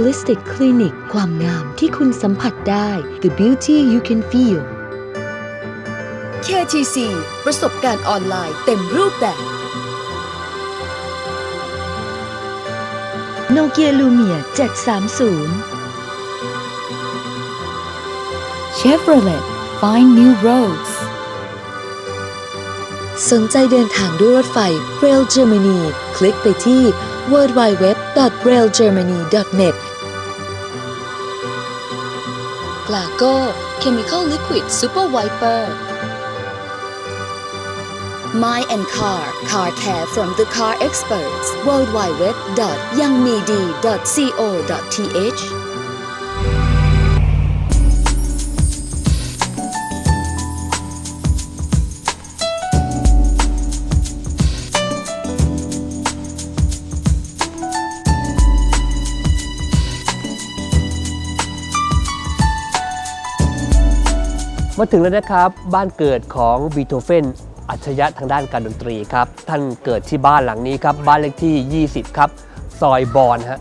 Holistic Clinic ความงามที่คุณสัมผัสได้ The beauty you can feel KTC ประสบการณ์ออนไลน์เต็มรูปแบบโนเกียลูเมีย730 Chevrolet Find New Roads สนใจเดินทางด้วยรถไฟ Rail Germany คลิกไปที่ www.railgermany.net กลาโก้ Chemical Liquid Super Wiper My and Car Car Care from the Car Experts worldwideweb.yangmidi.co.th มาถึงแล้วนะครับบ้านเกิดของบีโธเฟนอัจฉริยะทางด้านการดนตรีครับ ท่านเกิดที่บ้านหลังนี้ครับ บ้านเลขที่ 20 ครับ ซอยบอนฮะ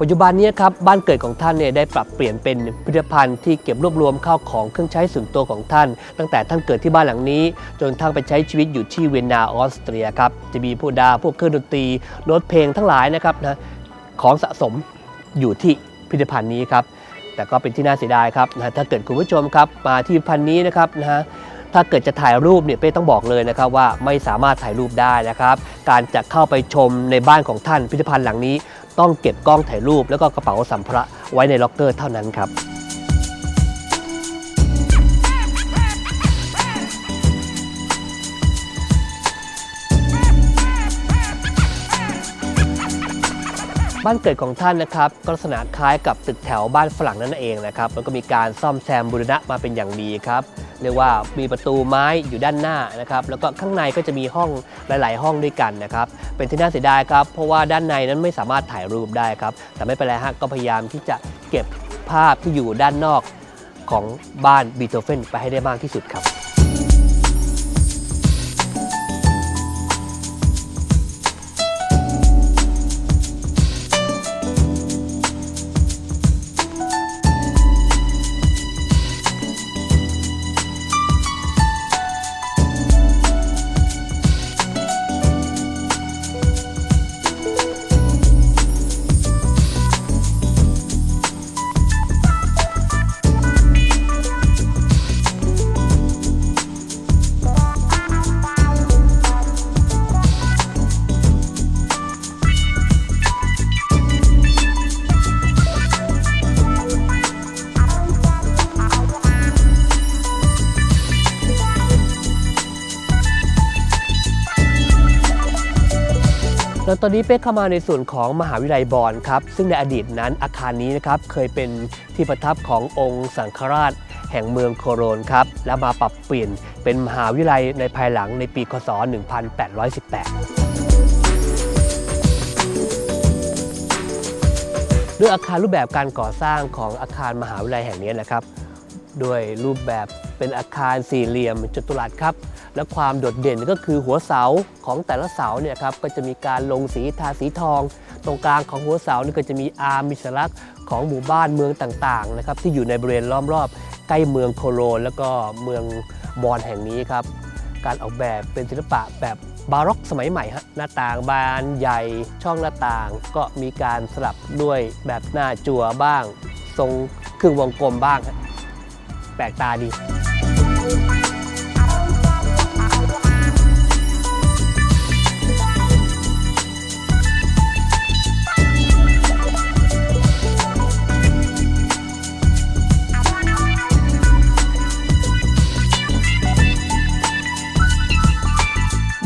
ปัจจุบันนี้ครับบ้านเกิดของท่านเนี่ยได้ปรับเปลี่ยนเป็นพิพิธภัณฑ์ที่เก็บรวบรวมข้าวของเครื่องใช้ส่วนตัวของท่าน ตั้งแต่ท่านเกิดที่บ้านหลังนี้ จนทั้งไปใช้ชีวิตอยู่ที่เวียนนาออสเตรียครับจะมีผู้ดาพวกเครื่องดนตรีโน้ตเพลงทั้งหลายนะครับนะของสะสมอยู่ที่พิพิธภัณฑ์นี้ครับ แต่ก็เป็นที่น่าเสียดายครับนะถ้าเกิดคุณผู้ชมครับมาที่พันนี้นะครับนะฮะถ้าเกิดจะถ่ายรูปเนี่ยเป้ต้องบอกเลยนะครับว่าไม่สามารถถ่ายรูปได้นะครับ การจะเข้าไปชมในบ้านของท่านพิพิธภัณฑ์หลังนี้ ต้องเก็บกล้องถ่ายรูปแล้วก็กระเป๋าสัมภาระไว้ในล็อกเกอร์เท่านั้นครับ บ้านเกิดของท่านนะครับก็ลักษณะคล้ายกับตึกแถวบ้านฝรั่งนั่นเองนะครับแล้วก็มีการซ่อมแซมบูรณะมาเป็นอย่างดีครับเรียกว่ามีประตูไม้อยู่ด้านหน้านะครับแล้วก็ข้างในก็จะมีห้องหลาย ๆ ห้องด้วยกันนะครับเป็นที่น่าเสียดายครับเพราะว่าด้านในนั้นไม่สามารถถ่ายรูปได้ครับแต่ไม่เป็นไรฮะก็พยายามที่จะเก็บภาพที่อยู่ด้านนอกของบ้านบีโธเฟนไปให้ได้มากที่สุดครับ แล้วตอนนี้เป๊กเข้ามาในส่วนของมหาวิทยาลัยบอนครับ ซึ่งในอดีตนั้นอาคารนี้นะครับเคยเป็นที่ประทับขององค์สังฆราช แห่งเมืองโคโรนครับ แล้วมาปรับเปลี่ยนเป็นมหาวิทยาลัยในภายหลังในปีคศ 1818ด้วยอาคารรูปแบบการก่อสร้างของอาคารมหาวิทยาลัยแห่งนี้นะครับ ด้วยรูปแบบเป็นอาคารสี่เหลี่ยมจัตุรัสครับ และความโดดเด่นก็คือหัวเสาของแต่ละเสาเนี่ยครับก็จะมีการลงสีทาสีทอง ตรงกลางของหัวเสานี่ก็จะมีอาร์มิสลักษณ์ของหมู่บ้านเมืองต่างๆนะครับที่อยู่ในบริเวณล้อมรอบใกล้เมืองโคโลน แล้วก็เมืองบอนแห่งนี้ครับ การออกแบบเป็นศิลปะแบบบาร็อกสมัยใหม่ฮะหน้าต่างบานใหญ่ช่องหน้าต่าง ก็มีการสลับด้วยแบบหน้าจั่วบ้าง ทรงครึ่งวงกลมบ้างฮะ แปลกตาดี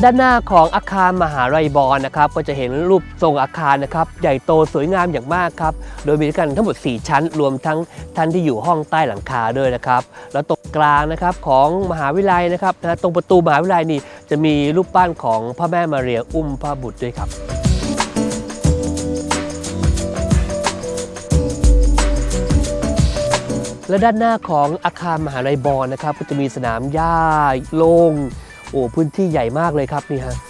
ด้านหน้าของอาคารมหาลัยบอลนะครับก็จะเห็นรูปทรงอาคารนะครับใหญ่โตสวยงามอย่างมากครับโดยมีด้วยกันทั้งหมด 4 ชั้น รวมทั้งท่านที่อยู่ห้องใต้หลังคาด้วยนะครับแล้วตรงกลางนะครับของมหาวิทยาลัยนะครับนะตรงประตูมหาวิทยาลัยนี่จะมีรูปปั้นของพระแม่มาเรียอุ้มพระบุตรด้วยครับและด้านหน้าของอาคารมหาลัยบอลนะครับก็จะมีสนามหญ้าโล่ง โอ้พื้นที่ใหญ่มากเลยครับนี่ฮะ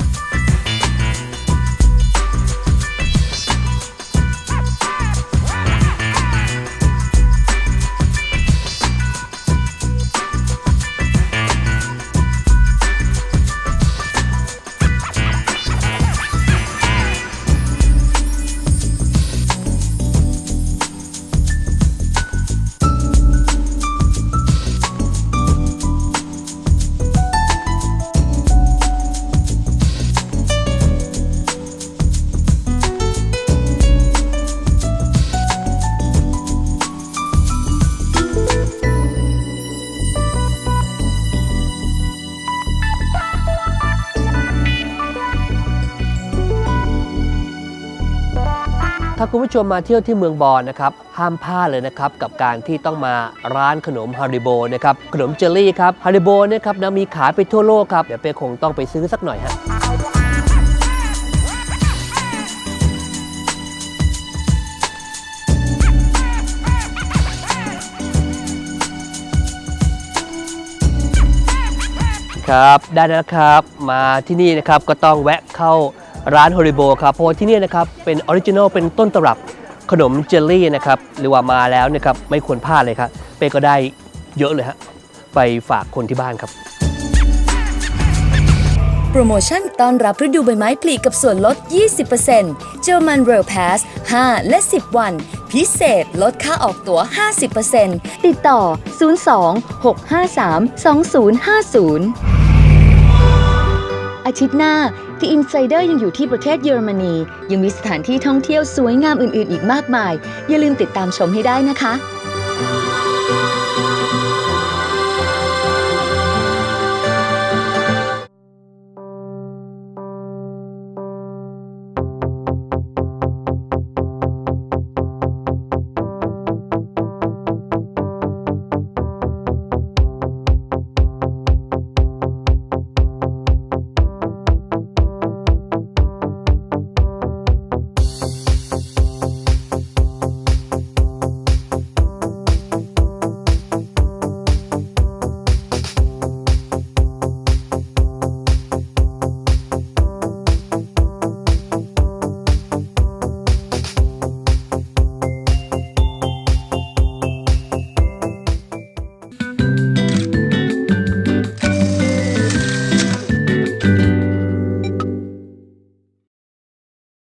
คุณผู้ชมมาเที่ยวที่เมืองบอนนะครับห้ามพลาดเลยนะครับกับการที่ต้องมาร้านขนมฮาริโบนะครับขนมเจลลี่ครับฮาริโบนะครับนะมีขายไปทั่วโลกครับเดี๋ยวเปคงต้องไปซื้อสักหน่อยฮะครับได้แล้วครับมาที่นี่นะครับก็ต้องแวะเข้า ร้านฮอริโบครับเพราะที่นี่นะครับเป็นออริจินอลเป็นต้นตำรับขนมเจลลี่นะครับหรือว่ามาแล้วนะครับไม่ควรพลาดเลยครับเป้ก็ได้เยอะเลยฮะไปฝากคนที่บ้านครับ โปรโมชั่นต้อนรับฤดูใบไม้ผลิกับส่วนลด 20%เจอมันเรลพาส5และ 10 วัน พิเศษลดค่าออกตั๋ว 50%ติดต่อ 02 653 2050 อาทิตย์หน้า The Insider ยังอยู่ที่ประเทศเยอรมนี ยังมีสถานที่ท่องเที่ยวสวยงามอื่น ๆ อีกมากมาย อย่าลืมติดตามชมให้ได้นะคะ